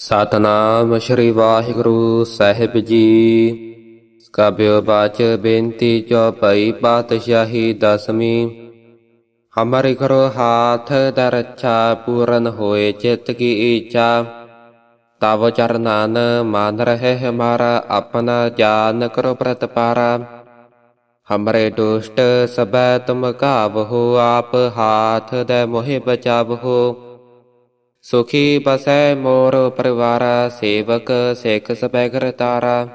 ਸਤਨਾਮ ਸ਼੍ਰੀ ਵਾਹਿਗੁਰੂ ਸਾਹਿਬ ਜੀ। ਕਬਿਓ ਬਾਚ ਬੇਨਤੀ ਜੋ ਪਾਤਸ਼ਾਹੀ ਦਸਮੀ। ਹਮਾਰੇ ਕਰੋ ਹਾਥ ਦਰਛਾ ਪੂਰਨ ਹੋਏ ਚਿਤ ਕੀ ਇੱਛਾ ਤਵ ਚਰਨਾਨ ਮਾਨ ਰਹੇ ਹਮਾਰਾ ਆਪਣਾ ਜਾਨ ਕਰੋ ਪ੍ਰਤਪਾਰਾ। ਹਮਰੇ ਦੁਸ਼ਟ ਸਬੈ ਤੁਮ ਕਾਵ ਹੋ, ਆਪ ਹਾਥ ਦੇ ਮੋਹਿ ਬਚਾਵਹੋ ਸੁਖੀ ਬਸੈ ਮੋਰ ਪਰਿਵਾਰ, ਸੇਵਕ ਸਿੱਖ ਸਬੈ ਘਰ ਤਾਰਾ।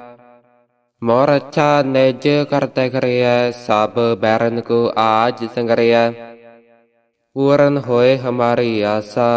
ਮੋਰ ਅੱਛਾ ਨਿਜ ਕਰਤੇ ਕਰਿਐ, ਸਭ ਬੈਰਨ ਕੋ ਆਜ ਸੰਗਰਿਐ। ਪੂਰਨ ਹੋਏ ਹਮਾਰੀ ਆਸਾ।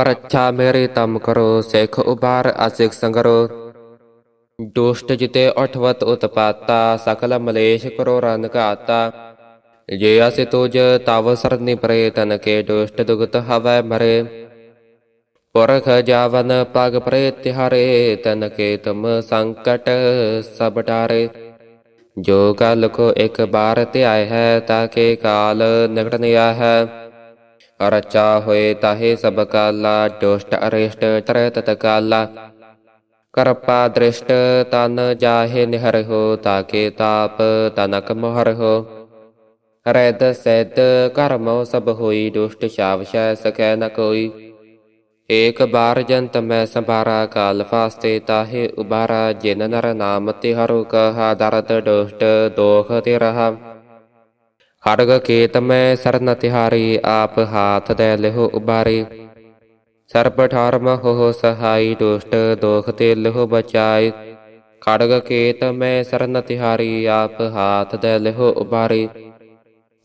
ਰੱਛਾ ਮੇਰੇ ਤਮ ਕਰੋ, ਸਿੱਖ ਉਬਾਰ ਅਸਿਖ ਸੰਗਰੋ। ਦੁਸ਼ਟ ਜਿਤੇ ਅਠਵਤ ਉਤਪਾਤਾ, ਸਕਲ ਮਲੇਸ਼ ਕਰੋ ਰਨ ਘਾਤਾ। ਜੇ ਅਸਿ ਤੁਜ, ਤਵ ਸਰਨੀ ਪਰੇ, ਤਨ ਕੇ ਦੁਸ਼ਟ ਦੁਗਤ ਹਵੈ ਮਰੇ। ਪੁਰਖ ਜਾਵਨ ਪਗ ਪਰੇ ਤਿਹਾਰੇ, ਤਨ ਕੇ ਤੁਮ ਸੰਕਟ ਸਭ ਟਾਰੇ ਜੋ ਕਲ ਕੋ ਇੱਕ ਬਾਰ ਧਿਆਇ ਹੈ ਤਾਕੇ ਕਾਲ ਨਿਕਟ ਨਿਆ ਹੈ। ਰਚਾ ਹੋਏ ਤਾਹੇ ਸਭ ਕਾਲਾ, ਦੁਸ਼ਟ ਅਰਿਸ਼ਟ ਤਰੇ ਤਤ ਕਾਲਾ। ਕਰਪਾ ਦ੍ਰਿਸ਼ਟ ਤਨ ਜਾਹੇ ਨਿਹਰ ਤਾਕੇ ਤਾਪ ਤਨਕ ਮੋਹਰ ਰੈਦ ਸੈਦ ਕਰਮੋ ਸਭ ਹੋਈ, ਦੁਸ਼ਟ ਸ਼ਾਵਸ਼ੈ ਸਕੈ ਨ ਕੋਈ। ਏਕ ਬਾਰ ਜੰਤ ਮੈਂ ਸੰਭਾਰਾ, ਕਾਲ ਫਾਸਤੇ ਤਾਹੇ ਉਬਾਰਾ ਜਿਨ ਨਰ ਨਾਮ ਤੇ ਹਰੁ ਕਹਾ, ਦਰਦ ਦੁਸ਼ਟ ਦੋਖ ਤੇ ਰਹਾ ਖੜਗ ਕੇਤ ਮੈਂ ਸਰਨ ਤਿਹਾਰੀ, ਆਪ ਹਾਥ ਦੇ ਲਿਹੁ ਉਬਾਰੀ ਸਰਬ ਠਰਮ ਹੋ ਸਹਾਈ, ਦੁਸ਼ਟ ਦੋਖ ਤੇ ਲਿਹੁ ਬਚਾਈ। ਖੜਗ ਕੇਤ ਮੈਂ ਸਰਨ ਤਿਹਾਰੀ, ਆਪ ਹਾਥ ਦੇ ਲਿਹੁ ਉਬਾਰੀ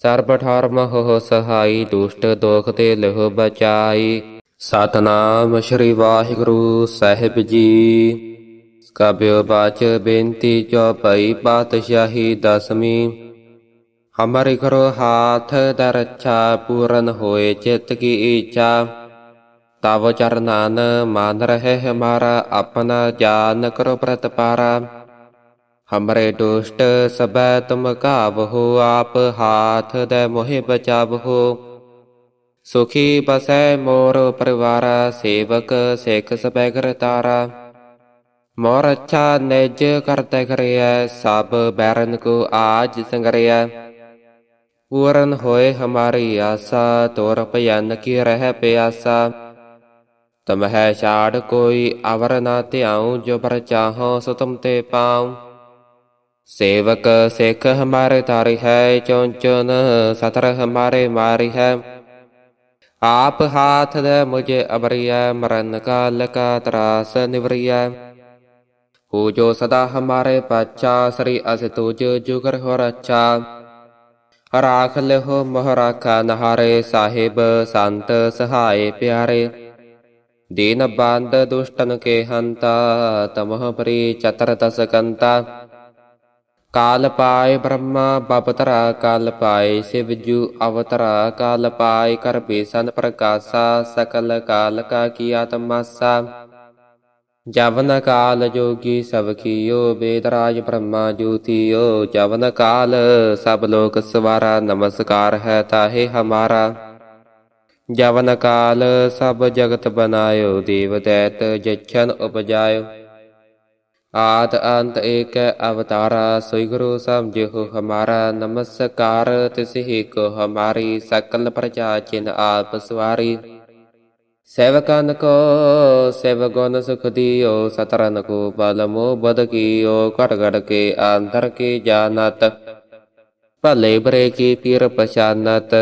ਸਰਬ ਠਰਮ ਹੋ ਸਹਾਈ, ਦੁਸ਼ਟ ਦੋਖ ਤੇ ਲਿਹੁ ਬਚਾਈ। ਸਤਨਾਮ ਸ੍ਰੀ ਵਾਹਿਗੁਰੂ ਸਾਹਿਬ ਜੀ। ਕਬਿਓ ਬਾਚ ਬੇਨਤੀ ਚੌਪਈ ਪਾਤਸ਼ਾਹੀ ਦਸਵੀਂ। ਹਮਾਰੇ ਕਰੋ ਹਾਥ ਦਰ ਰੱਛਾ ਪੂਰਨ ਹੋਏ ਚਿਤ ਕੀ ਇੱਛਾ ਤਵ ਚਰਨਾਨ ਮਾਨ ਰਹੇ ਹਮਾਰਾ ਆਪਣਾ ਜਾਨ ਕਰੋ ਪ੍ਰਤਪਾਰਾ ਹਮਰੇ ਦੁਸ਼ਟ ਸਬੈ ਤੁਮ ਕਾਵਹੋ ਆਪ ਹਾਥ ਦੇ ਮੋਹਿ ਬਚਾਵਹੋ ਸੁਖੀ ਬਸੈ ਮੋਰ ਪਰਿਵਾਰ ਸੇਵਕ ਸਿੱਖ ਸਬੈ ਘਰ ਮੋਰ ਅੱਛਾ ਨਿਜ ਕਰਤੇ ਕਰਿਐ ਸਭ ਬੈਰਨ ਕੋ ਆਜ ਸੰਗਰਿਐ पूरन होए हमारी आशा तोर पयन की रह प्यासा तुम है छाड़ कोई अवर ना त्याऊं जो पर चाहो सो तुम ते पाऊं सेवक सिख हमारे तारी है चौंचन सतर हमारे मारी है आप हाथ दे मुझे अबरिया मरण काल का त्रास निवरिया पूजो सदा हमारे पच्छा श्री अस तुझ जुगर हो रच्छा ਰਾਖ ਲਿਹੁ ਮਹਰਾਖਾ ਨਹਾਰੇ ਸਾਹਿਬ ਸੰਤ ਸਹਾਏ ਪਿਆਰੇ। ਦੀਨ ਬੰਦ ਦੁਸ਼ਟਨ ਕੇ ਹੰਤਾ ਤਮਹ ਪਰੀ ਚਤਰ ਤਸ ਕੰਤਾ। ਕਾਲ ਪਾਏ ਬ੍ਰਹਮਾ ਬਪਤਰਾ ਕਾਲ ਪਾਏ ਸ਼ਿਵ ਜੂ, ਅਵਤਰਾ ਕਾਲ ਪਾਏ ਕਰ ਬੇਸਨ ਪ੍ਰਕਾਸ਼ਾ, ਸਕਲ ਕਾਲ ਕਾ ਕੀਆ ਤਮਾਸਾ ਜਵਨ ਕਾਲ ਜੋਗੀ ਸਭ ਕੀਓ ਬੇਦਰਾਜ ਬ੍ਰਹਮਾ ਜੋਤੀਓ। ਜਵਨ ਕਾਲ, ਸਭ ਲੋਕ ਸਵਾਰਾ, ਨਮਸਕਾਰ ਹੈ ਤਾਹੇ ਹਮਾਰਾ। ਜਵਨ ਕਾਲ, ਸਭ ਜਗਤ ਬਨਾਇਓ, ਦੇਵ ਦੈਤ ਜਛਨ ਉਪਜਾਇਓ। ਆਦ ਅੰਤ ਏਕ ਅਵਤਾਰਾ, ਸੋਈ ਗੁਰੂ ਸਮਝਿਓ ਹਮਾਰਾ। ਨਮਸਕਾਰ ਤਿਸ ਹੀ ਕੋ ਹਮਾਰੀ, ਸਕਲ ਪ੍ਰਜਾ ਚਿਨ ਆਪ ਸਵਾਰੀ। ਸੇਵਕਨ ਕੋ ਸੇਵ ਗੁਣ ਸੁਖ ਦਿਓ ਸਤਰਨ ਕੋ ਬਲ ਮੋ ਬਦ ਕੀਓ ਘਟ ਘਟ ਕੇ ਆਂਦਰ ਕੇ ਜਾਣਤ। ਭਲੇ ਬਰੇ ਕੀ ਪੀਰ ਪਛਾਨਤ।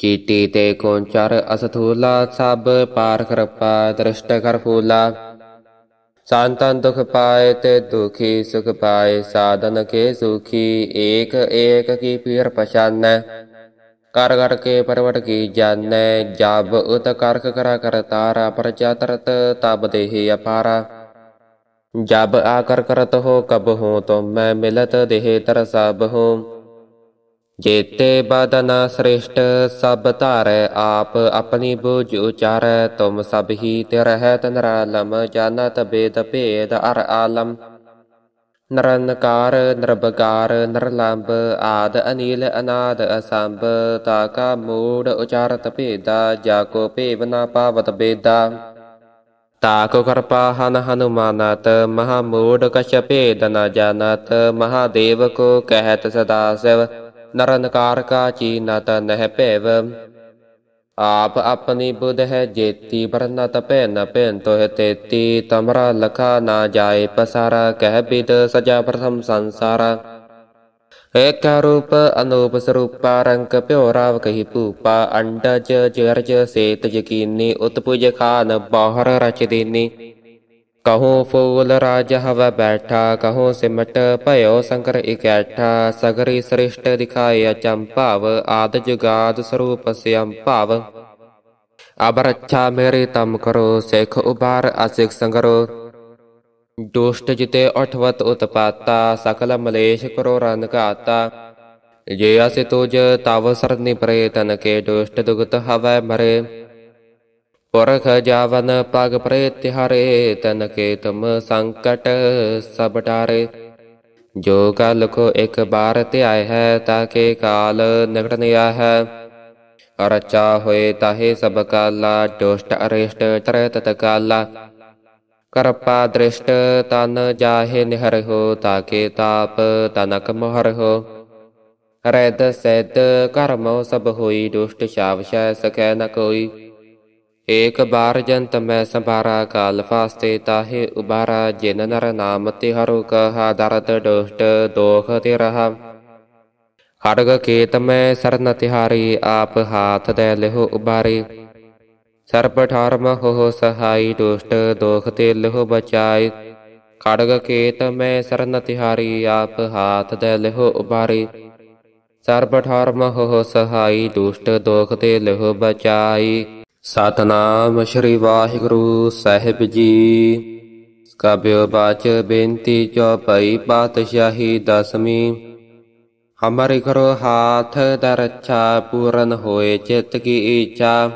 ਕੀਟੀ ਤੇ ਕੋਂਚਰ ਅਸਥੂਲਾ, ਸਭ ਪਾਰ ਕਿਰਪਾ ਦ੍ਰਿਸ਼ਟ ਕਰ ਫੂਲਾ। ਸੰਤਨ ਦੁਖ ਪਾਏ ਤੇ ਦੁਖੀ ਸੁਖ ਪਾਏ, ਸਾਧਨ ਕੇ ਸੁਖੀ, ਏਕ ਏਕ ਕੀ ਪੀਰ ਪਛਾਨੈ। कर कर के परवट की जानै जब उत करक करा कर तारा प्रजा तरत तब देह अपारा जब आकर करत हो कब हो तो मैं मिलत देह तर सब हो जेते बदना श्रेष्ठ सब धार आप अपनी बुझ उचार तुम सब ही तिरह तनरालम जानत बेद भेद अर आलम ਨਰਨਕਾਰ, ਨਿਰਭਕਾਰ, ਨਿਰਲੰਬ ਆਦ ਅਨੀਲ ਅਨਾਦ ਅਸੰਭ, ਤਾ ਕਾ ਮੂੜ ਉਚਾਰਤ ਭੇਦਾ, ਜਾ ਕੋ ਭੇਵ ਨਾ ਪਾਵਤ ਬੇਦਾ। ਤਾ ਕੋ ਕਰਪਾ ਹਨ ਹਨੁਮਾਨਤ, ਮਹਾ ਮੂੜ ਕਛ ਭੇਦ ਨ ਜਾਣਤ ਮਹਾਦੇਵ ਕੋ ਕਹਿਤ ਸਦਾ ਸਿਵ, ਨਰਨਕਾਰ ਕਾ ਚੀਨਤ ਨਹਿ ਭੇਵ। ਆਪ ਆਪਣੀ ਬੁਧ ਹੈ ਜੇਤੀ ਬਰਨਤ ਭੈਨ ਭੈਨ ਤੋਹਿ ਤੇਤੀ, ਤਮਰਾ ਲਖਾ ਨਾ ਜਾਏ ਪਸਾਰਾ, ਕਹਿ ਬਿਦ ਸਜਾ ਪ੍ਰਥਮ ਸੰਸਾਰਾ। ਏਕ ਰੂਪ ਅਨੂਪ ਸਰੂਪਾ, ਰੰਗ ਭਿਓ ਰਾਵ ਕਹੀ ਭੂਪਾ, ਅੰਡਜ ਜਰਜ ਸੇਤ ਯਕੀਨੀ, ਉਤਪੁਜ ਖਾਨ ਬਾਹਰ ਰਚ ਦੀਨੀ। ਕਹੂੰ ਫੂਲ ਰਾਜ ਹਵਾ ਬੈਠਾ ਕਹੂੰ ਸਿਮਟ ਭਇਓ ਸੰਕਰ ਇਕੈਠਾ ਸਗਰੀ ਸ੍ਰਿਸ਼ਟ ਦਿਖਾਇਆ ਚੰਪਾਵ ਆਦ ਜੁਗਾਦ ਸਰੂਪ ਸਿਅੰ ਭਾਵ ਅਬ ਰੱਛਾ ਮੇਰੇ ਤਮ ਕਰੋ ਸਿੱਖ ਉਬਾਰ ਅਸਿਕ ਸੰਗਰੋ ਦੁਸ਼ਟ ਜਿਤੇ ਅਠਵਤ ਉਤਪਾਤਾ ਸਕਲ ਮਲੇਸ਼ ਕਰੋ ਰਨ ਘਾਤਾ ਜੇ ਅਸਿ ਤੁਜ ਤਵ ਸਰਨੀ ਪਰੇ ਕੇ ਦੁਸ਼ਟ ਦੁਗਤ ਹਵੈ ਮਰੇ ਪੁਰਖ ਜਾਵਨ ਪਗ ਪ੍ਰੇਤ ਹਰੇ ਤਨ ਕੇ ਤੁਮ ਸੰਕਟ ਸਭ ਟਾਰੇ ਜੋ ਕਲ ਕੋ ਇੱਕ ਬਾਰ ਧਿਆਇ ਹੈ ਤਾਕੇ ਕਾਲ ਨਿਕਟ ਨਿਆ ਹੈ ਰਚਾ ਹੋਏ ਤਾਹੇ ਸਭ ਕਾਲਾ ਦੁਸ਼ਟ ਅਰਿਸ਼ਟ ਤਰ ਤਤ ਕਾਲਾ ਕਰਪਾ ਦ੍ਰਿਸ਼ਟ ਤਨ ਜਾਹੇ ਨਿਹਰ ਹੋ ਤਾਕੇ ਤਾਪ ਤਨਕ ਮੋਹਰ ਹੋ ਰੈਦ ਸੈਦ ਕਰਮ ਸਭ ਹੋਈ ਦੁਸ਼ਟ ਸ਼ਾਵਸ਼ੈ ਸਕੈ ਨ ਕੋਈ ਏਕ ਬਾਰ ਜੰਤ ਮੈਂ ਸੰਭਾਰਾ, ਕਾਲ ਫਾਸਤੇ ਤਾਹੇ ਉਬਾਰਾ ਜਿਨ ਨਰ ਨਾਮ ਤੇ ਹਰੁ ਕਹਾ ਦਰਦ ਦੁਸ਼ਟ ਦੋਖ ਤੇ ਰਹਾ ਖੜਗ ਕੇਤ ਮੈਂ ਸਰਨ ਤਿਹਾਰੀ, ਆਪ ਹਾਥ ਦੇ ਲਿਹੁ ਉਬਾਰੇ ਸਰਬ ਠਾਰਮ ਹੋ ਸਹਾਈ ਦੁਸ਼ਟ ਦੋਖ ਤੇ ਲਿਹੁ ਬਚਾਈ। ਖੜਗ ਕੇਤ ਮੈਂ ਸਰਨ ਤਿਹਾਰੀ, ਆਪ ਹਾਥ ਦੇ ਲਿਹੁ ਉਬਾਰੀ ਸਰਬ ਠਾਰਮ ਹੋ ਸਹਾਈ ਦੁਸ਼ਟ ਦੋਖ ਤੇ ਲਿਹੁ ਬਚਾਈ। ਸਤਨਾਮ ਸ੍ਰੀ ਵਾਹਿਗੁਰੂ ਸਾਹਿਬ ਜੀ। ਕਬਿਓ ਬਾਚ ਬੇਨਤੀ ਚੌਪਈ ਪਾਤਸ਼ਾਹੀ ਦਸਮੀ ਹਮਾਰੇ ਕਰੋ ਹਾਥ ਦਰਛਾ ਪੂਰਨ ਹੋਏ ਚਿਤ ਕੀ ਇੱਛਾ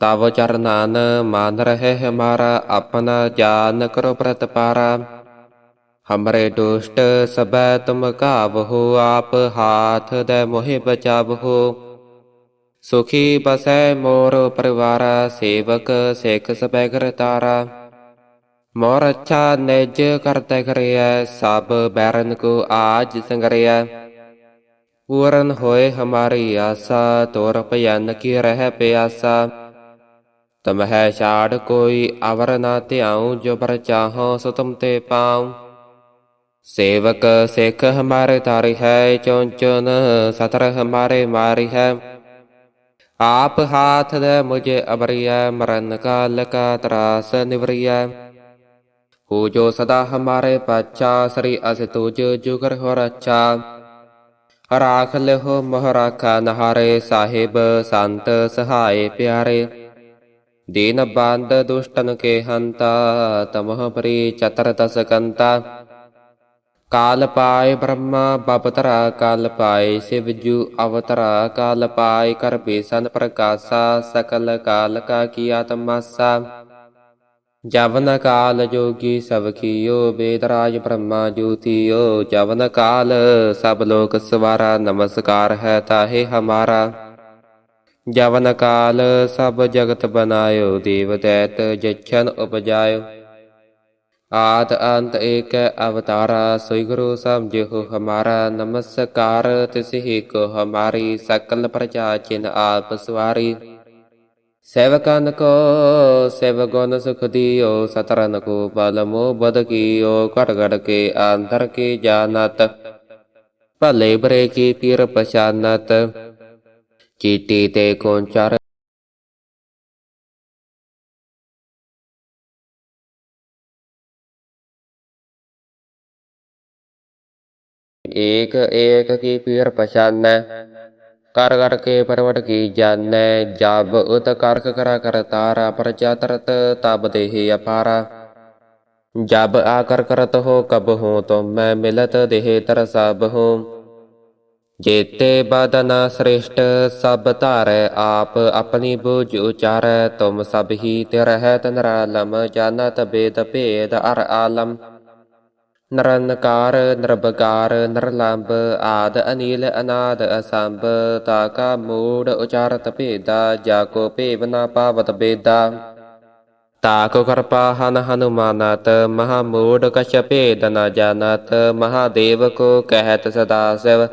ਤਵ ਚਰਨਾਨ ਮਾਨ ਰਹੇ ਹਮਾਰਾ ਆਪਣਾ ਜਾਨ ਕਰੋ ਪ੍ਰਤਪਾਰਾ। ਹਮਰੇ ਦੁਸ਼ਟ ਸਬੈ ਤੁਮ ਕਾਵ ਹੋ ਆਪ ਹਾਥ ਦੇ ਮੋਹਿ ਬਚਾਵਹੋ। ਸੁਖੀ ਬਸੈ ਮੋਰ ਪਰਿਵਾਰਾ, ਸੇਵਕ ਸਿੱਖ ਸਬੈ ਕਰਤਾਰਾ ਮੋਰ ਅੱਛਾ ਨਿਜ ਕਰਤੇ ਕਰਿਐ, ਸਭ ਬੈਰਨ ਕੋ ਆਜ ਸੰਗਰਿਐ। ਪੂਰਨ ਹੋਏ ਹਮਾਰੀ ਆਸਾ, ਤੋਰ ਭਜਨ ਕੀ ਰਹਿ ਪਿਆਸਾ। ਤਮਹਿ ਛਾੜ ਕੋਈ ਅਵਰ ਨਾ ਧਿਆਉ, ਜੋ ਪਰ ਚਾਹੋ ਸੋ ਤੁਮ ਤੇ ਪਾਉ। ਸੇਵਕ ਸਿੱਖ ਹਮਾਰੇ ਤਾਰੀ ਹੈ ਚੌਂਚਨ ਸਤਰ ਹਮਾਰੇ ਮਾਰੀ ਹੈ। ਆਪ ਹਾਥ ਦੇ ਮੁਝੇ ਅਬਰਿਆ ਮਰਨ ਕਾਲ ਕਾ ਤਰਾਸ ਨਿਵਰਿਆ ਹੋ ਜੋ ਸਦਾ ਹਮਾਰੇ ਪਾਚਾ ਸ੍ਰੀ ਅਸ ਤੁਜ ਜੁਗਰ ਹੋ ਰੱਛਾ ਰਾਖ ਲਿਓ ਮੋਹ ਰਾਖਾ ਨਹਾਰੇ, ਸਾਹਿਬ ਸੰਤ ਸਹਾਏ ਪਿਆਰੇ। ਦੀਨ ਬੰਦ ਦੁਸ਼ਟਨ ਕੇ ਹੰਤਾ, ਤਮਹ ਪਰੀ ਚਤਰ ਤਸ ਕੰਤਾ ਕਾਲ ਪਾਏ ਬ੍ਰਹਮਾ ਬਪਤਰਾ ਕਾਲ ਪਾਏ ਸਿਵ ਜੂ ਅਵਤਰਾ ਕਾਲ ਪਾਏ ਕਰ ਬੇਸਨ ਪ੍ਰਕਾਸ਼ਾ ਸਕਲ ਕਾਲ ਕਾ ਕੀ ਆਤਮਾਸਾ ਜਵਨ ਕਾਲ ਜੋਗੀ ਸਭ ਕੀਓ ਬੇਦਰਾਜ ਬ੍ਰਹਮਾ ਜੋਤੀਓ ਜਵਨ ਕਾਲ ਸਭ ਲੋਕ ਸਵਾਰਾ ਨਮਸਕਾਰ ਹੈ ਤਾਹੇ ਹਮਾਰਾ ਜਵਨ ਕਾਲ ਸਭ ਜਗਤ ਬਨਾਇਓ ਦੇਵ ਦੈਤ ਜਛਨ ਉਪਜਾਇਓ ਆਦ ਅੰਤ ਏਕ ਅਵਤਾਰਾ ਸੋਈ ਗੁਰੂ ਸਮਝਿਓ ਹਮਾਰਾ, ਨਮਸਕਾਰ। ਤਿਸਹੀ ਕੋ ਹਮਾਰੀ ਸਕਲ ਪ੍ਰਜਾ ਚਿਨ ਆਪ ਸਵਾਰੀ। ਸੇਵਕਨ ਕੋ, ਸੇਵ ਗੁਣ ਸੁਖ ਦਿਓ, ਸਤਰਨ ਕੋ ਬਲ ਮੋ ਬਦ ਕੀਓ ਘਟ ਘਟ ਕੇ ਅੰਦਰ ਕੀ ਜਾਣਤ। ਭਲੇ ਬਰੇ ਕੀ ਪੀਰ ਪਛਾਨਤ, ਚੀਟੀ ਤੇ ਕੋਚਰ ਏਕ ਏਕ ਕੀ ਪੀਰ ਪਛਾਨੈ। ਕਰ ਕਰ ਕੇ ਪਰਵਟ ਕੀ ਜਾਣੈ। ਜਬ ਉਤ ਕਰਕ ਕਰਾ, ਕਰ ਤਾਰਾ ਪ੍ਰਜਾ ਤਰਤ ਤਬ ਦੇਹ ਅਪਾਰਾ। ਜਬ ਆਕਰ ਕਰਤ ਹੋ, ਕਬ ਹੋ ਤੁਮ ਮੈਂ ਮਿਲਤ ਦੇਹ ਤਰ ਸਭ ਹੋ। ਜੇਤੇ ਬਦਨ ਸ੍ਰੇਸ਼ਟ, ਸਭ ਧਾਰੈ ਆਪ ਆਪਣੀ ਬੁਝ ਉਚਾਰੈ। ਤੁਮ ਸਭ ਹੀ ਤੇ ਰਹਿਤ ਨਰਾਲਮ, ਜਾਣਤ ਬੇਦ ਭੇਦ ਅਰ ਆਲਮ ਨਰਨਕਾਰ, ਨਿਰਭਕਾਰ, ਨਿਰਲੰਬ ਆਦ ਅਨੀਲ ਅਨਾਦ ਅਸੰਭ ਤਾਕਾ ਮੂੜ ਉਚਾਰਤ ਭੇਦਾ, ਜਾ ਕੋ ਭੇਵ ਨਾ ਪਾਵਤ ਬੇਦਾ। ਤਾਕੋ ਕਰਪਾ ਹਨ ਹਨੁਮਾਨਤ, ਮਹਾ ਮੂੜ ਕਛ ਭੇਦ ਨ ਜਾਣਤ ਮਹਾਦੇਵ ਕੋ ਕਹਿਤ ਸਦਾ ਸਿਵ,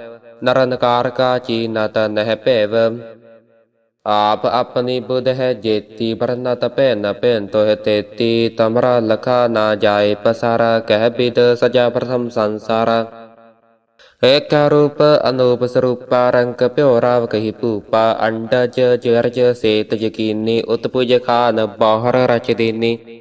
ਨਰਨਕਾਰ ਕਾ ਚੀਨਤ ਨਹਿ ਭੇਵ। ਆਪ ਆਪਣੀ ਬੁਧ ਹੈ ਜੇਤੀ ਬਰਨਤ ਭੈਨ ਭੈਨ ਤੋਹਿ ਤੇਤੀ, ਤਮਰਾ ਲਖਾ ਨਾ ਜਾਏ ਪਸਾਰਾ, ਕਹਿ ਬਿਦ ਸਜਾ ਪ੍ਰਥਮ ਸੰਸਾਰਾ। ਏਕ ਰੂਪ ਅਨੂਪ ਸਰੂਪਾ ਰੰਗ ਭਿਓ ਰਾਵ ਕਹੀ ਭੂਪਾ, ਅੰਡਜ ਜਰਜ ਸੇਤ ਯਕੀਨੀ, ਉਤਪੁਜ ਖਾਨ ਬਾਹਰ ਰਚ ਦੇਨੀ।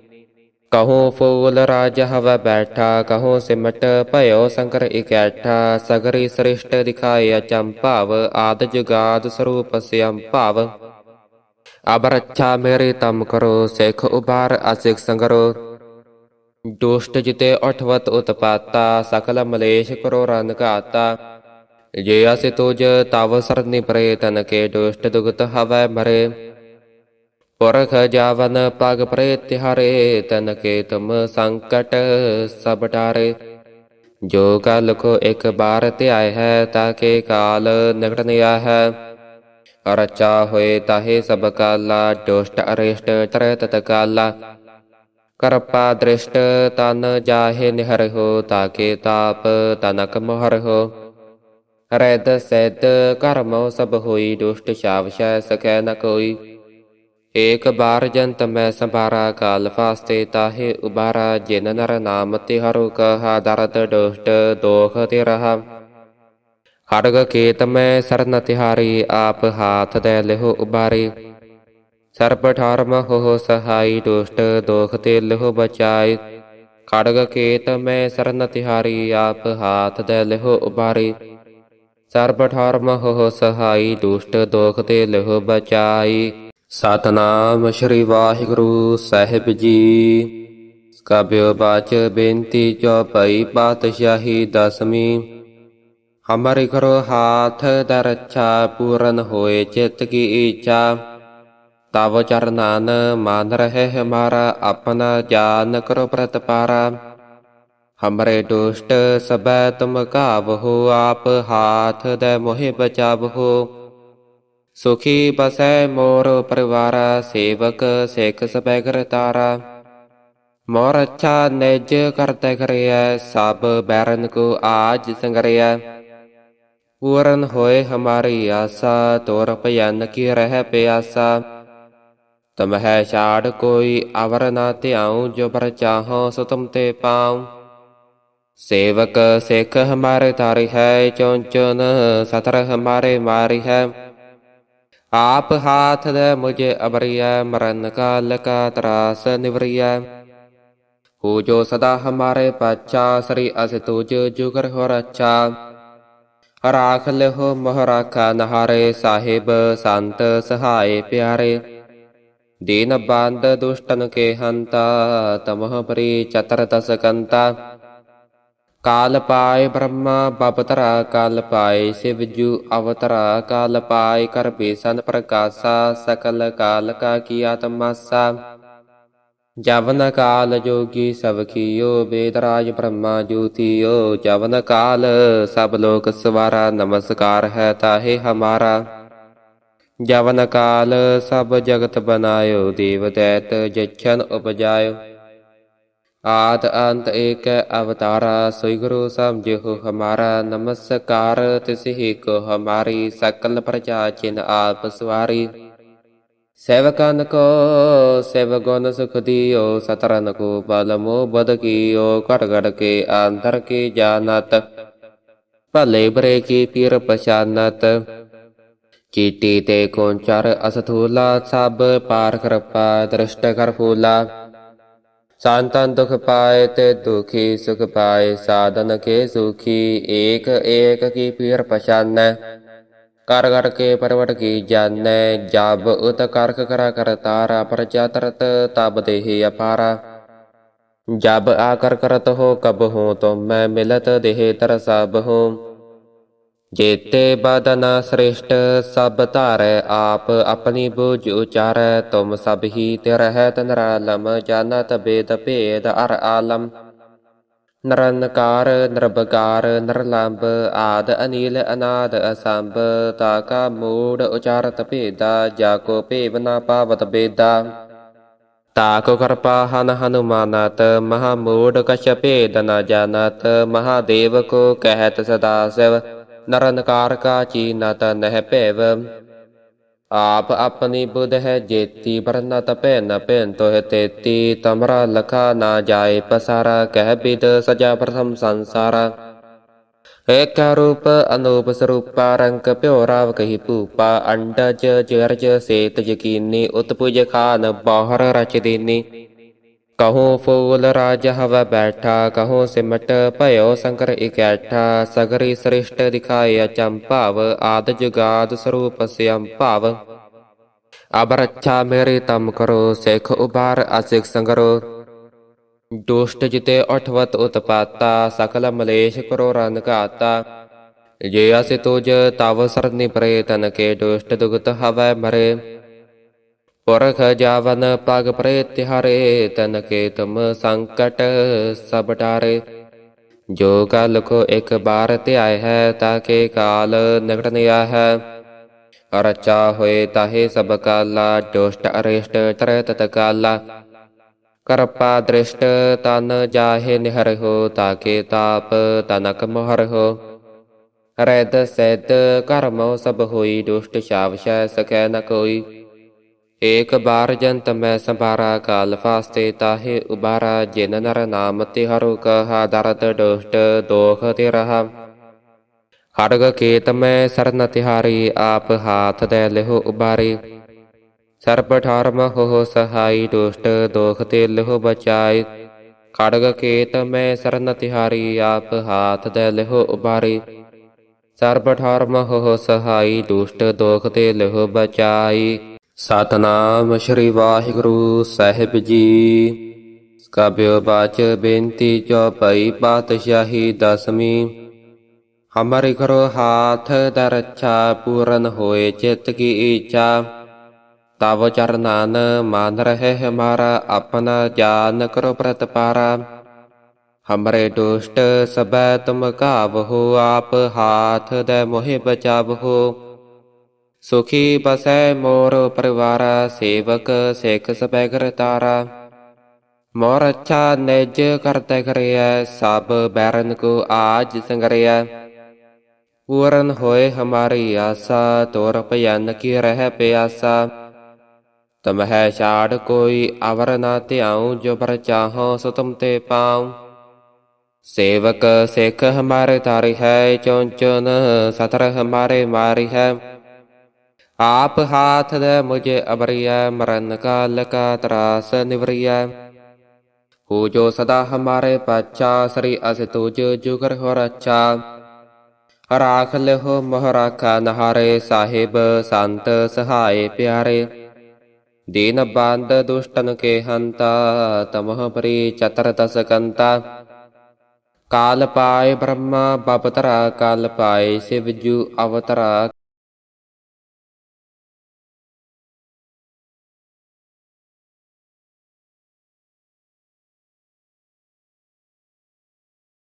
ਕਹੋ ਫੂਲ ਰਾਜ ਹਵਾ ਬੈਠਾ, ਕਹੋ ਸਿਮਟ ਭਇਓ ਸੰਕਰ ਇਕੈਠਾ, ਸਗਰੀ ਸ੍ਰਿਸ਼ਟ ਦਿਖਾਏ ਅਚੰਭਾਵ ਆਦ ਜੁਗਾਦ ਸਰੂਪ ਸਿਅੰ ਅਬ ਰੱਛਾ ਮੇਰੇ ਤਮ ਕਰੋ, ਸਿੱਖ ਉਬਾਰ ਅਸਿਖ ਸੰਗਰੋ। ਦੁਸ਼ਟ ਜਿਤੇ ਉਠਵਤ ਉਤਪਾਤਾ, ਸਕਲ ਮਲੇਸ਼ ਕਰੋ ਰਨ ਘਾਤਾ। ਜੇ ਅਸਿ ਤੁਜ ਤਵ ਸਰਨੀ ਪਰੇ ਤਨ ਕੇ ਦੁਸ਼ਟ ਦੁਗਤ ਹਵੈ ਮਰੇ। ਪੁਰਖ ਜਾਵਨ ਪਗ ਪ੍ਰੇ ਤਿਹਾਰੇ ਤਨ ਕੇ ਤੁਮ ਸੰਕਟ ਸਭ ਟਾਰੇ। ਜੋ ਕਲ ਕੋ ਇੱਕ ਬਾਰ ਧਿਆਇ ਹੈ ਤਾਕੇ ਕਾਲ ਨਿਕਟ ਨਿਆ ਹੈ। ਰਚਾ ਹੋਏ ਤਾਹੇ ਸਭ ਕਾਲਾ, ਦੁਸ਼ਟ ਅਰਿਸ਼ਟ ਤਰੇ ਤਤ ਕਾਲਾ। ਕਰਪਾ ਦ੍ਰਿਸ਼ਟ ਤਨ ਜਾਹੇ ਨਿਹਰ ਹੋ ਤਾਕੇ ਤਾਪ ਤਨਕ ਮੋਹਰ ਹੋ। ਰੈਦ ਸੈਦ ਕਰਮੋ ਸਭ ਹੋਈ, ਦੁਸ਼ਟ ਸ਼ਾਵਸ਼ੈ ਸਕੈ ਨ ਕੋਈ। ਏਕ ਬਾਰ ਜੰਤ ਮੈਂ ਸੰਭਾਰਾ ਕਾਲ ਫਾਸਤੇ ਤਾਹੇ ਉਬਾਰਾ ਜਿਨ ਨਰ ਨਾਮ ਤੇ ਹਰੁ ਕਹਾ, ਦਰਦ ਦੁਸ਼ਟ ਦੋਖ ਤੇ ਰਹਾ ਖੜਗ ਕੇਤ ਮੈਂ ਸਰਨ ਤਿਹਾਰੀ, ਆਪ ਹਾਥ ਦੇ ਲਿਹੁ ਉਬਾਰੀ ਸਰਬ ਠਰਮ ਹੋ ਸਹਾਈ, ਦੁਸ਼ਟ ਦੋਖ ਤੇ ਲਿਹੁ ਬਚਾਈ। ਖੜਗ ਕੇਤ ਮੈਂ ਸਰਨ ਤਿਹਾਰੀ, ਆਪ ਹਾਥ ਦੇ ਲਿਹੁ ਉਬਾਰੀ ਸਰਬ ਠਰਮ ਹੋ ਸਹਾਈ, ਦੁਸ਼ਟ ਦੋਖ ਤੇ ਲਿਹੁ ਬਚਾਈ। ਸਤਨਾਮ ਸ੍ਰੀ ਵਾਹਿਗੁਰੂ ਸਾਹਿਬ ਜੀ। ਕਬਿਓ ਬਾਚ ਬੇਨਤੀ ਚੌਪਈ ਪਾਤਸ਼ਾਹੀ ਦਸਵੀਂ ਹਮਾਰੇ ਕਰੋ ਹਾਥ ਦਰਛਾ ਪੂਰਨ ਹੋਏ ਚਿਤ ਕੀ ਇੱਛਾ ਤਵ ਚਰਨਾਨ ਮਾਨ ਰਹੇ ਹਮਾਰਾ ਆਪਣਾ ਜਾਨ ਕਰੋ ਪ੍ਰਤਪਾਰਾ। ਹਮਰੇ ਦੁਸ਼ਟ ਸਬੈ ਤੁਮ ਕਾਵ ਹੋ, ਆਪ ਹਾਥ ਦੇ ਮੋਹਿ ਬਚਾਵਹੋ ਸੁਖੀ ਬਸੈ ਮੋਰ ਪਰਿਵਾਰਾ ਸੇਵਕ ਸਿੱਖ ਸਭੈ ਘਰ مور اچھا ਅੱਛਾ ਨਿਜ ਕਰਤੈ ਕਰਿਐ ਸਭ ਬੈਰਨ ਕੋ ਆਜ پورن ہوئے ہماری آسا تو رپین کی رہ پیاسا تمہیں ہے شاڑ کوئی آور نہ تیاؤں جو بر چاہوں سو تے پاؤں سیوک سکھ ہمارے تاری ہے چونچن ستر ہمارے ماری ہے ਆਪ ਹਾਥ ਦੇ ਮੁਝੇ ਅਬਰਿਆ ਮਰਨ ਕਾਲ ਕਾ ਤਰਾਸ ਨਿਵਰਿਆ ਹੋ ਜੋ ਸਦਾ ਹਮਾਰੇ ਪਾਚਾ ਸ੍ਰੀ ਅਸ ਤੁਜ ਜੁਗਰ ਹੋ ਰੱਛਾ। ਰਾਖ ਲਿਹੁ ਮੋਹ ਰਾਖਾ ਨਹਾਰੇ, ਸਾਹਿਬ ਸੰਤ ਸਹਾਏ ਪਿਆਰੇ। ਦੀਨ ਬੰਦ ਦੁਸ਼ਟਨ ਕੇ ਹੰਤਾ, ਤਮਹ ਪਰੀ ਚਤਰ ਤਸਕੰਤਾ ਕਾਲ ਪਾਏ ਬ੍ਰਹਮਾ ਬਪਤਰਾ ਕਾਲ ਪਾਏ ਸਿਵ ਜੂ ਅਵਤਰਾ ਕਾਲ ਪਾਏ ਕਰ ਬੇਸਨ ਪ੍ਰਕਾਸ਼ਾ ਸਕਲ ਕਾਲ ਕਾ ਕੀਆ ਤਮਾਸਾ ਜਵਨ ਕਾਲ ਜੋਗੀ ਸਭ ਕੀਓ ਬੇਦਰਾਜ ਬ੍ਰਹਮਾ ਜੂਤੀਓ। ਜਵਨ ਕਾਲ ਸਭ ਲੋਕ ਸਵਾਰਾ ਨਮਸਕਾਰ ਹੈ ਤਾਹੇ ਹਮਾਰਾ। ਜਵਨ ਕਾਲ ਸਭ ਜਗਤ ਬਨਾਇਓ, ਦੇਵ ਦੈਤ ਜਛਨ ਉਪਜਾਇਓ। ਆਦ ਅੰਤ ਏਕ ਅਵਤਾਰਾ ਸੋਈ ਗੁਰੂ ਸਮਝਿਓ ਹਮਾਰਾ ਨਮਸਕਾਰ। ਤਿਸਹੀ ਕੋ ਹਮਾਰੀ ਸਕਲ ਪ੍ਰਜਾ ਚਿਨ ਆਪ ਸਵਾਰੀ। ਸੇਵਕਨ ਕੋ ਸੇਵ ਗੁਣ ਸੁਖ ਦਿਓ, ਸਤਰਨ ਕੋ ਬਲ ਮੋ ਬਦ ਕੀਓ ਘਟ ਘਟ ਕੇ ਅੰਦਰ ਕੀ ਜਾਣਤ। ਭਲੇ ਬਰੇ ਕੀ ਪੀਰ ਪਛਾਨਤ। ਚੀਟੀ ਤੇ ਕੋਂਚਰ ਅਸਥੂਲਾ, ਸਭ ਪਾਰ ਕਰਪਾ, ਦ੍ਰਿਸ਼ਟ ਕਰ ਫੂਲਾ। ਸੰਤਨ ਦੁਖ ਪਾਏ ਤੇ ਦੁਖੀ ਸੁਖ ਪਾਏ ਸਾਧਨ ਕੇ ਸੁਖੀ ਏਕ ਏਕ ਕੀ ਪੀਰ ਪਛਾਨੈ ਕਰ ਕਰ ਕੇ ਪਰਵਟ ਕੀ ਜਾਣੈ ਜਬ ਉਤ ਕਰਕ ਕਰਾ ਕਰ ਤਾਰਾ ਤਬ ਦੇਹੀ ਅਪਾਰਾ ਜਬ ਆਕਰ ਕਰਤ ਹੋ ਕਬ ਹੋ ਤੁਮ ਮੈਂ ਮਿਲਤ ਦੇਹ ਤਰ ਸਭ ਹੂੰ ਜੇਤੇ ਬਦਨ ਸ੍ਰਿਸ਼ਟ, ਸਭ ਧਾਰੈ ਆਪ ਆਪਣੀ ਬੁਝ ਉਚਾਰੈ, ਤੁਮ ਸਭ ਹੀ ਤੇ ਰਹਿਤ ਜਾਣਤ ਬੇਦ ਭੇਦ ਅਰ ਆਲਮ। ਨਰਨਕਾਰ ਨਿਰਭਕਾਰ ਨਿਰਲੰਭ ਆਦ ਅਨੀਲ ਅਨਾਦ ਅਸੰਭ ਤਾਕਾ ਮੂੜ ਉਚਾਰਤ ਭੇਦਾ, ਜਾ ਕੋ ਭੇਵ ਨਾ ਪਾਵਤ ਬੇਦਾ। ਤਾਕੋ ਕਰਪਾ ਹਨ ਹਨੁਮਾਨਤ, ਮਹਾ ਮੂੜ ਕਛ ਭੇਦ ਨ ਜਾਣਤ ਮਹਾਦੇਵ ਕੋ ਕਹਿਤ ਸਦਾ ਸਿਵ। ਨਰਨਕਾਰ ਕਾ ਚੀਨਤ ਨਹਿ ਭੇਵ। ਆਪ ਆਪਣੀ ਬੁਧ ਹੈ ਜੇਤੀ ਬਰਨਤ ਭੈਨ ਭੈਨ ਤੋਹਿ ਤੇਤੀ। ਤਮਰਾ ਲਖਾ ਨਾ ਜਾਏ ਪਸਾਰਾ, ਕਹਿ ਬਿਦ ਸਜਾ ਪ੍ਰਥਮ ਸੰਸਾਰਾ। ਏਕ ਰੂਪ ਅਨੂਪ ਸਰੂਪਾ ਰੰਗ ਭਿਓ ਰਾਵ ਕਹੀ ਭੂਪਾ। ਅੰਡਜ ਜਰਜ ਸੇਤ ਯਕੀਨੀ ਉਤਪੁਜ ਖਾਨ ਬਾਹਰ ਰਚ ਦੀਨੀ। ਕਹੋ ਫੂਲ ਰਾਜ ਹਵਾ ਬੈਠਾ ਕਹੋ ਸਿਮਟ ਭਇਓ ਸੰਕਰ ਇਕੈਠਾ ਸਗਰੀ ਸ੍ਰਿਸ਼ਟ ਦਿਖਾਏ ਅਚੰਭਾਵ ਆਦ ਜੁਗਾਦ ਸਰੂਪ ਸਿਅੰ ਭਾਵ ਅਬ ਰੱਛਾ ਮੇਰੇ ਤਮ ਕਰੋ ਸਿਖ ਉਬਾਰ ਅਸਿਖ ਸੰਗਰੋ ਦੁਸ਼ਟ ਜਿਤੇ ਅਠਵਤ ਉਤਪਾਤਾ ਸਕਲ ਮਲੇਸ਼ ਕਰੋ ਰਨ ਘਾਤਾ ਜੇ ਅਸਿ ਤੁਜ ਤਵ ਸਰਨੀ ਪਰੇ ਤਨ ਕੇ ਦੁਸ਼ਟ ਦੁਗਤ ਹਵੈ ਮਰੇ ਪੁਰਖ ਜਾਵਨ ਪਗ ਪ੍ਰੇ ਤਿਹਾਰੇ ਤਨ ਕੇ ਤੁਮ ਸੰਕਟ ਸਭ ਟਾਰੇ ਜੋ ਕਲ ਕੋ ਇੱਕ ਬਾਰ ਧਿਆਇ ਹੈ ਤਾਕੇ ਕਾਲ ਨਿਕਟ ਨਿਆ ਹੈ ਰਚਾ ਹੋਏ ਤਾਹੇ ਸਭ ਕਾਲਾ ਦੁਸ਼ਟ ਅਰਿਸ਼ਟ ਤਰੇ ਤਤ ਕਾਲਾ ਕਰਪਾ ਦ੍ਰਿਸ਼ਟ ਤਨ ਜਾਹੇ ਨਿਹਰ ਹੋ ਤਾਕੇ ਤਾਪ ਤਨਕ ਮੋਹਰ ਹੋ ਰੈਦ ਸੈਦ ਕਰਮੋ ਸਭ ਹੋਈ ਦੁਸ਼ਟ ਸ਼ਾਵਸ਼ੈ ਸਕੈ ਨ ਕੋਈ ਏਕ ਬਾਰ ਜੰਤ ਮੈਂ ਸੰਭਾਰਾ, ਕਾਲ ਫਾਸਤੇ ਤਾਹੇ ਉਬਾਰਾ, ਜਿਨ ਨਰ ਨਾਮ ਤੇ ਹਰੁ ਕਹਾ ਦਰਦ ਦੁਸ਼ਟ ਦੋਖ ਤੇ ਰਹਾ। ਖੜਗ ਖੇਤ ਮੈਂ ਸਰਨ ਤਿਹਾਰੀ, ਆਪ ਹਾਥ ਦੇ ਲਿਹੋ ਉਬਾਰੀ। ਸਰਬ ਠਰਮ ਹੋ ਸਹਾਈ ਦੁਸ਼ਟ ਦੋਖ ਤੇ ਲਿਹੋ ਬਚਾਈ। ਖੜਗ ਕੇਤ ਮੈਂ ਸਰਨ ਤਿਹਾਰੀ, ਆਪ ਹਾਥ ਦੇ ਲਿਹੋ ਉਬਾਰੀ। ਸਰਬ ਠਰਮ ਹੋ ਸਹਾਈ ਦੁਸ਼ਟ ਦੋਖ ਤੇ ਲਿਹੋ ਬਚਾਈ। ਸਤਨਾਮ ਸ੍ਰੀ ਵਾਹਿਗੁਰੂ ਸਾਹਿਬ ਜੀ। ਕਬਿਓ ਬਾਚ ਬੇਨਤੀ ਜੋ ਪਾਤਸ਼ਾਹੀ ਦਸਵੀਂ। ਹਮਾਰੇ ਕਰੋ ਹਾਥ ਦਰ ਰੱਛਾ ਪੂਰਨ ਹੋਏ ਚਿਤ ਕੀ ਇੱਛਾ ਤਵ ਚਰਨਾਨ ਮਾਨ ਰਹੇ ਹਮਾਰਾ ਆਪਣਾ ਜਾਨ ਕਰੋ ਪ੍ਰਤਪਾਰਾ। ਹਮਰੇ ਦੁਸ਼ਟ ਸਬੈ ਤੁਮ ਕਾਵ ਹੋ ਆਪ ਹਾਥ ਦੇ ਮੋਹਿ ਬਚਾਵਹੋ। ਸੁਖੀ ਬਸੈ ਮੋਰ ਪਰਿਵਾਰ, ਸੇਵਕ ਸਿੱਖ ਸਬੈ ਘਰ ਤਾਰਾ। ਮੋਰ ਅੱਛਾ ਨਿਜ ਕਰਤੇ ਕਰਿਐ, ਸਭ ਬੈਰਨ ਕੋ ਆਜ ਸੰਗਰਿਐ। ਪੂਰਨ ਹੋਏ ਹਮਾਰੀ ਆਸਾ, ਤੋਰ ਭਜਨ ਕੀ ਰਹਿ ਪਿਆਸਾ। ਤਮਹਿ ਛਾੜ ਕੋਈ ਅਵਰ ਨਾ ਧਿਆਉ, ਜੋ ਪਰ ਚਾਹੋ ਸੋ ਤੁਮ ਤੇ ਪਾਉ। ਸੇਵਕ ਸਿੱਖ ਹਮਾਰੇ ਤਾਰੀ ਹੈ ਚੌਂਚਨ ਸਤਰ ਹਮਾਰੇ ਮਾਰੀ ਹੈ। ਆਪ ਹਾਥ ਦੇ ਮੁਝ ਅਬਰਿਆ ਮਰਨ ਕਾਲ ਕਾ ਤਰਾਸ ਨਿਵਰਿਆ ਹੋ ਜੋ ਸਦਾ ਹਮਾਰੇ ਪਾਚਾ ਸ੍ਰੀ ਅਸ ਤੁਜ ਜੁਗਰ ਹੋ ਰਚਾ ਰਾਖ ਲਿਹੁ ਮੋਹ ਰਾਖਾ ਨਹਾਰੇ, ਸਾਹਿਬ ਸੰਤ ਸਹਾਏ ਪਿਆਰੇ। ਦੀਨ ਬੰਦ ਦੁਸ਼ਟਨ ਕੇ ਹੰਤਾ, ਤਮਹ ਪਰੀ ਚਤਰ ਤਸ ਕੰਤਾ। ਕਾਲ ਪਾਏ ਬ੍ਰਹਮਾ, ਬਪਤਰਾ ਕਾਲ ਪਾਏ ਸਿਵ ਜੂ ਅਵਤਰਾ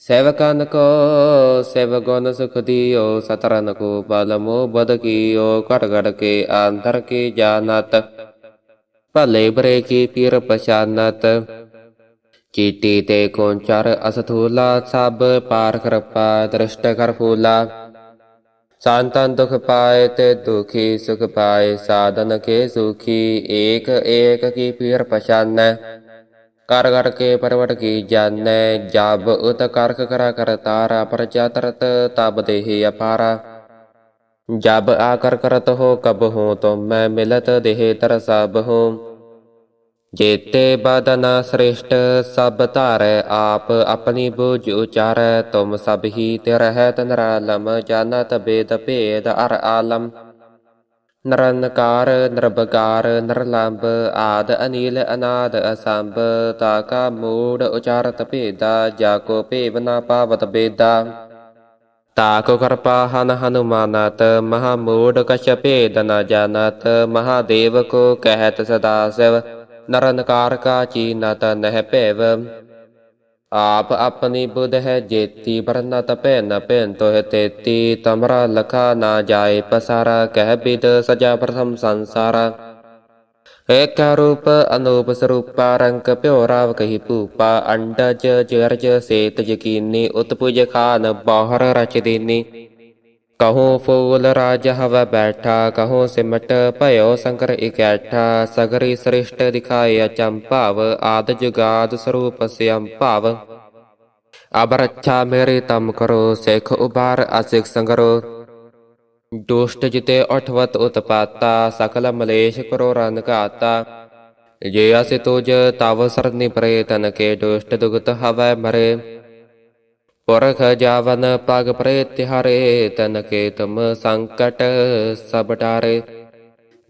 ਸੇਵਕਨ ਕੋ ਸੇਵ ਗੁਣ ਸੁਖ ਦਿਓ ਸਤਰਨ ਕੋ ਬਲ ਮੋ ਬਦ ਕੀਓ ਘਟ ਘਟ ਕੇ ਅੰਤਰ ਕੀ ਜਾਣਤ। ਭਲੇ ਬਰੇ ਕੀ ਪੀਰ ਪਛਾਨਤ। ਚੀਟੀ ਤੇ ਕੋਂਚਰ ਅਸਥੂਲਾ, ਸਭ ਪਾਰ ਕਰਪਾ ਦ੍ਰਿਸ਼ਟ ਕਰ ਫੂਲਾ। ਸੰਤਨ ਦੁਖ ਪਾਏ ਤੇ ਦੁਖੀ ਸੁਖ ਪਾਏ, ਸਾਧਨ ਕੇ ਸੁਖੀ, ਏਕ ਏਕ ਕੀ ਪੀਰ ਪਛਾਨੈ। ਕਰ ਕਰ ਕੇ ਪਰਵਟ ਕੀ ਜਾਣੈ, ਜਬ ਉਤ ਕਰਖ ਕਰਾ ਕਰ ਤਾਰਾ ਪ੍ਰਜਾ ਤਰਤ ਤਬ ਦੇਹ ਅਪਾਰਾ। ਜਬ ਆਕਰ ਕਰਤ ਹੋ, ਕਬ ਹੋ, ਤੁਮ ਮੈਂ ਮਿਲਤ ਦੇਹ ਤਰ ਸਭ ਹੋ। ਜੇਤੇ ਬਦਨ ਸ੍ਰੇਸ਼ਟ, ਸਭ ਧਾਰੈ ਆਪ ਆਪਣੀ ਬੁਝ ਉਚਾਰੈ, ਤੁਮ ਸਭ ਹੀ ਤੇ ਰਹਿਤ ਨਰਾਲਮ, ਜਾਣਤ ਬੇਦ ਭੇਦ ਅਰ ਆਲਮ ਨਿਰਭਕਾਰ ਨਿਰਲੰਬ ਆਦ ਅਨੀਲ ਅਨਾਦ ਅਸੰਭ ਤਾਕਾ ਮੂੜ ਉਚਾਰਤ ਭੇਦਾ, ਜਾ ਕੋ ਭੇਵ ਨਾ ਪਾਵਤ ਬੇਦਾ। ਤਾਕੋ ਕਰਪਾ ਹਨ ਹਨੁਮਾਨਤ, ਮਹਾ ਮੂੜ ਕਛ ਭੇਦ ਨ ਜਾਣਤ ਮਹਾਦੇਵ ਕੋ ਕਹਿਤ ਸਦਾ ਸਿਵ ਨਿਰੰਕਾਰ ਕਾ ਚੀਨਤ ਨਹਿ ਭੇਵ। ਆਪ ਆਪਣੀ ਬੁਧ ਹੈ ਜੇਤੀ ਬਰਨਤ ਭੈਨ ਭੈਨ ਤੋਹਿ ਤੇਤੀ, ਤਮਰਾ ਲਖਾ ਨਾ ਜਾਏ ਪਸਾਰਾ, ਕਹਿ ਬਿਦ ਸਜਾ ਪ੍ਰਥਮ ਸੰਸਾਰਾ। ਏਕ ਰੂਪ ਅਨੂਪ ਸਰੂਪਾ, ਰੰਗ ਭਿਓ ਰਾਵ ਕਹੀ ਭੂਪਾ, ਅੰਡਜ ਜਰਜ ਸੇਤ ਯਕੀਨੀ, ਉਤਪੁਜ ਖਾਨ ਬਾਹਰ ਰਚ ਦੀਨੀ। ਕਹੂੰ ਫੂਲ ਰਾਜ ਹਵਾ ਬੈਠਾ ਕਹੋ ਸਿਮਟ ਭਇਓ ਸੰਕਰ ਇਕੈਠਾ ਸਗਰੀ ਸ੍ਰਿਸ਼ਟ ਦਿਖਾਏ ਅਚੰਭਾਵ ਆਦ ਜੁਗਾਦ ਸਰੂਪ ਸਿਅੰ ਭਾਵ ਅਬ ਰੱਛਾ ਮੇਰੇ ਤਮ ਕਰੋ ਸਿੱਖ ਉਬਾਰ ਅਸਿਖ ਸੰਗਰੋ ਦੁਸ਼ਟ ਜਿਤੇ ਅਠਵਤ ਉਤਪਾਤਾ ਸਕਲ ਮਲੇਸ਼ ਕਰੋ ਰਨ ਘਾਤਾ ਜੇ ਅਸਿ ਤੁਜ ਤਵ ਸਰਨੀ ਪਰੇ ਤਨ ਕੇ ਦੁਸ਼ਟ ਦੁਗਤ ਹਵੈ ਮਰੇ ਪੁਰਖ ਜਾਵਨ ਪਗ ਪਰੇ ਤਿਹਾਰੇ ਤਨ ਕੇ ਤੁਮ ਸੰਕਟ ਸਭ ਟਾਰੇ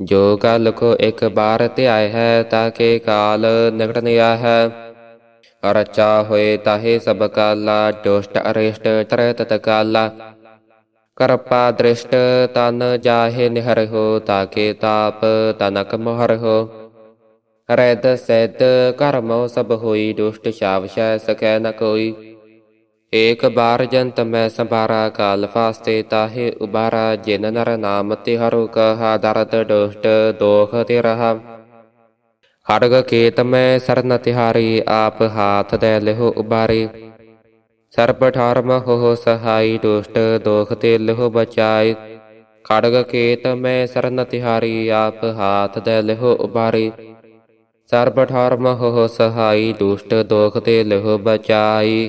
ਜੋ ਕਲ ਕੋ ਇੱਕ ਬਾਰ ਧਿਆਇ ਹੈ ਤਾਕੇ ਕਾਲ ਨਿਕਟ ਨਿਆ ਹੈ ਰਚਾ ਹੋਏ ਤਾਹੇ ਸਭ ਕਾਲਾ ਦੁਸ਼ਟ ਅਰਿਸ਼ਟ ਤਰ ਤਤ ਕਾਲਾ ਕਰਪਾ ਦ੍ਰਿਸ਼ਟ ਤਨ ਜਾਹੇ ਨਿਹਰ ਹੋ ਤਾਕੇ ਤਾਪ ਤਨਕ ਮੋਹਰ ਹੋ ਰੈਦ ਸੈਦ ਕਰਮੋ ਸਭ ਹੋਈ ਦੁਸ਼ਟ ਸ਼ਾਵਸ਼ੈ ਸਕੈ ਨ ਕੋਈ ਏਕ ਬਾਰ ਜੰਤ ਮੈਂ ਸੰਭਾਰਾ, ਕਾਲ ਫਾਸਤੇ ਤਾਹੇ ਉਬਾਰਾ, ਜਿਨ ਨਰ ਨਾਮ ਤੇ ਹਰੁ ਕਹਾ ਦਰਦ ਦੁਸ਼ਟ ਦੋਖ ਤੇ ਰਹਾ ਖੜਗ ਕੇਤ ਮੈਂ ਸਰਨ ਤਿਹਾਰੀ, ਆਪ ਹਾਥ ਦੇ ਲਿਹੁ ਉਬਾਰੀ। ਸਰਬ ਠਾਰਮ ਹੋ ਸਹਾਈ ਦੁਸ਼ਟ ਦੋਖ ਤੇ ਲਿਹੁ ਬਚਾਈ। ਖੜਗ ਕੇਤ ਮੈਂ ਸਰਨ ਤਿਹਾਰੀ, ਆਪ ਹਾਥ ਦੇ ਲਿਹੁ ਉਬਾਰੀ। ਸਰਬ ਠਾਰਮ ਹੋ ਸਹਾਈ ਦੁਸ਼ਟ ਦੋਖ ਤੇ ਲਿਹੁ ਬਚਾਈ।